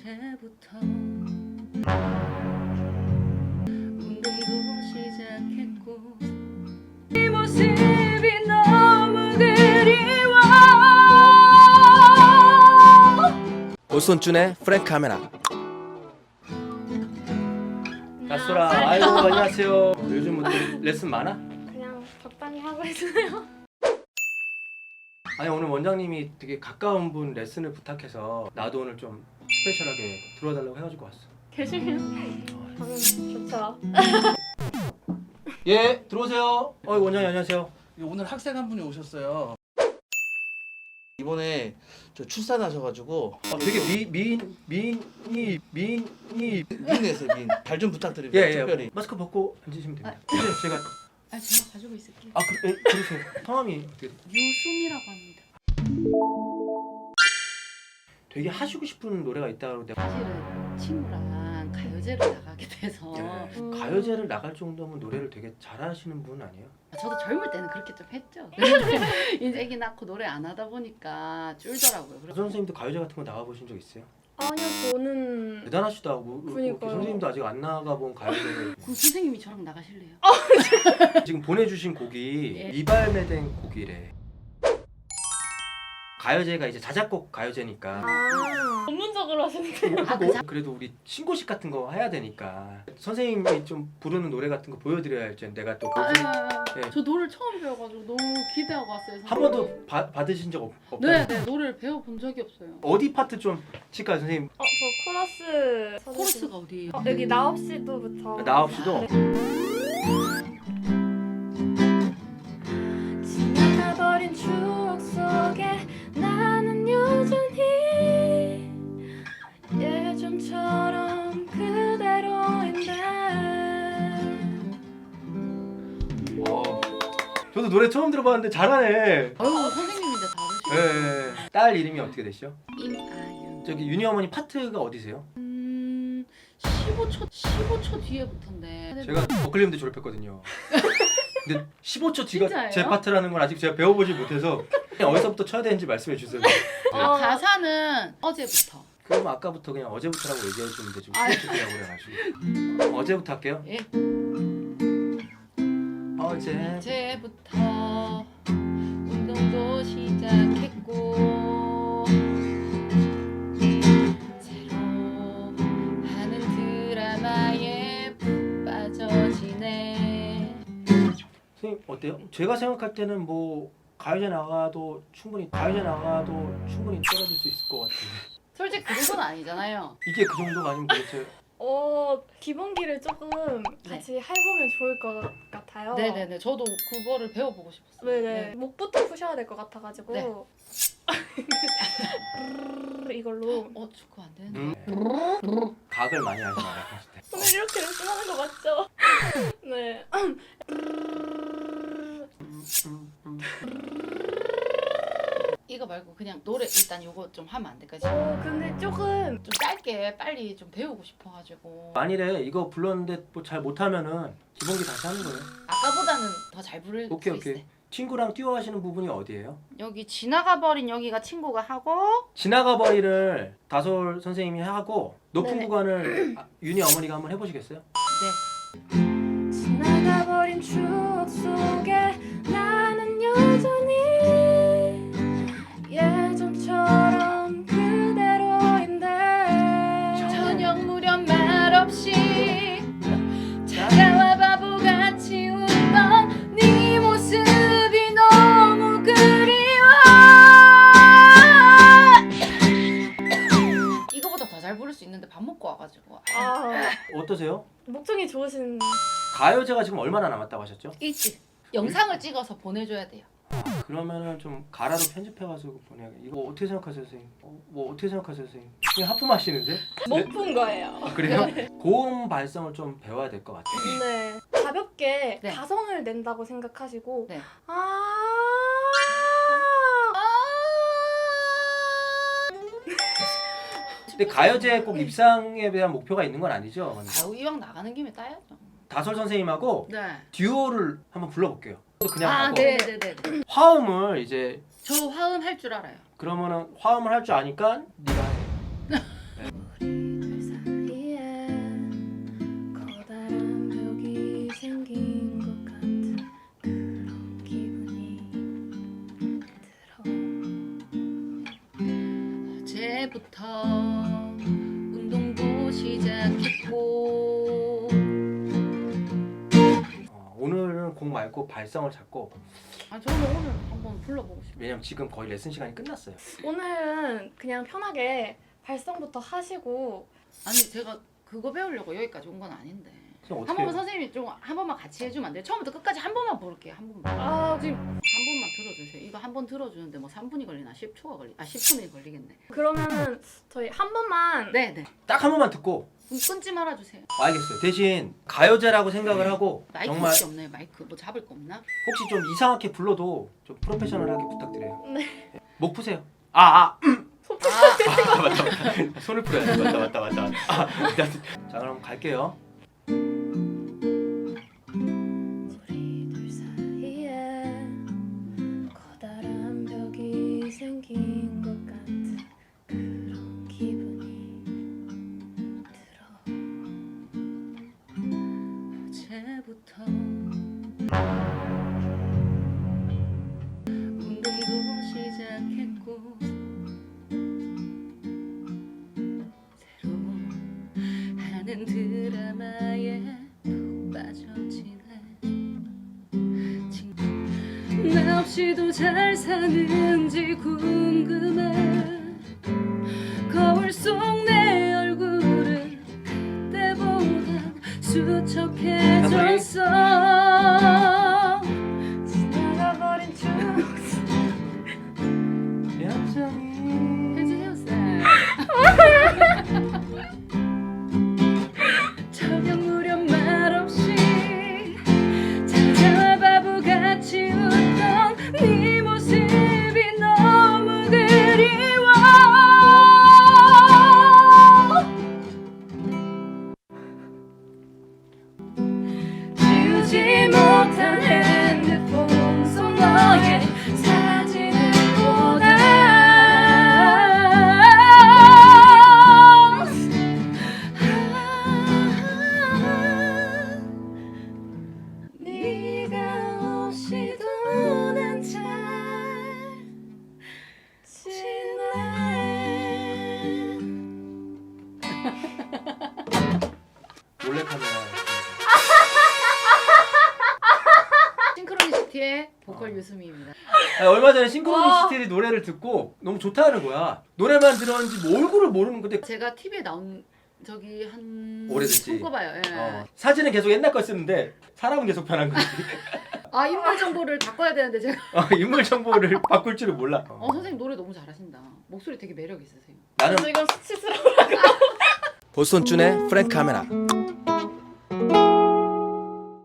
언제부터? 운동도 시작했고. 이 모습이 너무 그리워. 오손준의 프랭크 카메라. 나소라 아이고 안녕하세요. 요즘 뭐 레슨 많아? 그냥 적당히 하고 있어요. 아니 오늘 원장님이 되게 가까운 분 레슨을 부탁해서 나도 오늘 좀 스페셜하게 들어달라고 해가지고 왔어. 계시면 저는 좋죠. 예 들어오세요. 어 원장님 안녕하세요. 오늘 학생 한 분이 오셨어요. 이번에 저 출산하셔가지고 어, 되게 미, 미인 미인이 미인이 미인에서 미인. 잘좀 부탁드립니다. 예 예. 특별히. 마스크 벗고 앉으시면 됩니다. 네, 제가 아 제가 가지고 있을게요 아 그, 예, 그러세요 성함이 어떻게 돼요? 유숨이라고 합니다 되게 하시고 싶은 노래가 있다고 내가 사실은 친구랑 가요제를 나가게 돼서 예, 음. 가요제를 나갈 정도면 노래를 되게 잘하시는 분 아니에요? 저도 젊을 때는 그렇게 좀 했죠. 이제 애기 낳고 노래 안 하다 보니까 줄더라고요. 그 그래서 선생님도 가요제 같은 거 나가보신 적 있어요? 아니요, 저는 대단하시다고 그러니까요. 선생님도 아직 안 나가본 가요제를 그 선생님이 저랑 나가실래요? 지금 보내주신 곡이 예. 이발매된 곡이래 가요제가 이제 자작곡 가요제니까 아 전문적으로 하시는 아, 그 자- 그래도 우리 신고식 같은 거 해야 되니까 선생님이 좀 부르는 노래 같은 거 보여드려야 할지 내가 또 아, 한 아, 아, 네. 저 노래 처음 배워가지고 너무 기대하고 왔어요. 번도 바- 받으신 적 없, 없어요? 네, 네 노래를 배워본 적이 없어요. 어디 파트 좀 칠까요 선생님? 어, 저 코러스 코러스가 어디예요? 어, 여기 나옵시도부터 나옵시도? 네. 저도 노래 처음 들어봤는데 잘하네 아유 선생님인데? 예, 예. 딸 이름이 어떻게 되시죠? 임아윤. 저기 윤희 어머니 파트가 어디세요? 음 15초 15초 뒤에부터인데. 제가 버클리움대 졸업했거든요. 근데 15초 뒤가 진짜예요? 제 파트라는 걸 아직 제가 배워보지 못해서 그냥 어디서부터 쳐야 되는지 말씀해 주세요. 아, 어. 가사는 어제부터. 그럼 아까부터 그냥 어제부터라고 얘기해 주는데 좀 아. 시끄럽다고 그래가지고 어제부터 할게요. 예. 어제 어제부터 운동도 시작했고 새로 하는 드라마에 푹 빠져지네. 선생님 어때요? 제가 생각할 때는 뭐 가요제 나가도 충분히 가요제 나가도 충분히 떨어질 수 있을 것 같은데 솔직히 그 정도는 아니잖아요. 이게 그 정도가 아니면 도대체 어 기본기를 조금 같이 해보면 좋을 것 같아요. 네네네 저도 그거를 배워보고 싶었어요 네네 목부터 푸셔야 될 것 같아가지고 네. 이걸로 어 축구 안 되는데 음, 각을 많이 하지 마라 봤을 때. 오늘 이렇게 연습하는 거 맞죠? 네. 이거 말고 그냥 노래 일단 요거 좀 하면 안 될까요? 지금 어 근데 조금 좀 짧게 빨리 좀 배우고 싶어가지고 만일에 이거 불렀는데 뭐 잘 못하면은 기본기 다시 하는 거예요. 아까보다는 더 잘 부를 오케이 수 오케이. 있어요 친구랑 듀오하시는 부분이 어디예요? 여기 지나가 버린 여기가 친구가 하고 지나가 버리를 다솔 선생님이 하고 높은 네네. 구간을 아, 윤희 어머니가 한번 해보시겠어요? 네 지나가버린 추억 속에 밥 먹고 와가지고 아 어떠세요? 목청이 좋으신 가요제가 지금 얼마나 남았다고 하셨죠? 일찍 영상을 찍어서 보내줘야 돼요 그러면은 좀 가라로 편집해가지고 보내야 이거 어떻게 생각하세요 선생님? 어, 뭐 어떻게 생각하세요 선생님? 그냥 하품하시는데? 못 푼 거예요. 아, 그래요? 고음 발성을 좀 배워야 될 것 같아요 네 가볍게 네. 가성을 낸다고 생각하시고 네. 아 근데 가요제 꼭 입상에 대한 목표가 있는 건 아니죠? 아우 이왕 나가는 김에 따야죠 다솔 선생님하고 네. 듀오를 한번 불러볼게요 그냥 아 하고 네 네네 화음을 이제 저 화음 할 줄 알아요 그러면은 화음을 할 줄 아니까 네가 해. 운동도 시작했고 어, 오늘은 곡 말고 발성을 잡고 아 저는 오늘 한번 불러보고 싶어요. 왜냐면 지금 거의 레슨 시간이 끝났어요. 오늘은 그냥 편하게 발성부터 하시고 아니 제가 그거 배우려고 여기까지 온 건 아닌데 한 어떻게 번만 선생님이 좀 한 번만 같이 해주면 안 돼요? 처음부터 끝까지 한 번만 부를게요 한 번만 아 지금 한 번만 들어주세요 이거 한 번 들어주는데 뭐 3분이 걸리나 10초가 걸리 아 10분이 걸리겠네 그러면은 저희 한 번만 네네 딱 한 번만 듣고 그럼 끊지 말아주세요 알겠어요. 대신 가요제라고 생각을 하고 마이크 정말 혹시 없나요 마이크 뭐 잡을 거 없나? 혹시 좀 이상하게 불러도 좀 프로페셔널하게 부탁드려요. 네. 목 푸세요. 아 아. 아 아 맞다 맞다. 손을 풀어야 돼. 맞다 맞다 맞다. 맞다. 아, 자 그럼 갈게요. 어제부터 운동도 시작했고 새로 하는 드라마에 푹 빠져지네. 진- 나 없이도 잘 사는지 궁금해. 거울 속 수척해졌어 지 싱크로니시티의 보컬 유수미입니다. 아니, 얼마 전에 싱크로니시티 노래를 듣고 너무 좋다는 거야. 노래만 들었는지 뭐 얼굴을 모르는 건데 제가 TV에 나온 적이 한 오래됐지. 손꼽아요. 예. 어, 사진은 계속 옛날 거 쓰는데 사람은 계속 변한 거지. 아 인물 정보를 바꿔야 되는데 제가 어, 인물 정보를 바꿀 줄을 몰라. 어. 어 선생님 노래 너무 잘하신다. 목소리 되게 매력 있으세요. 나는 그래서 이건 수치스러워 보스턴 준의 프랭크 카메라.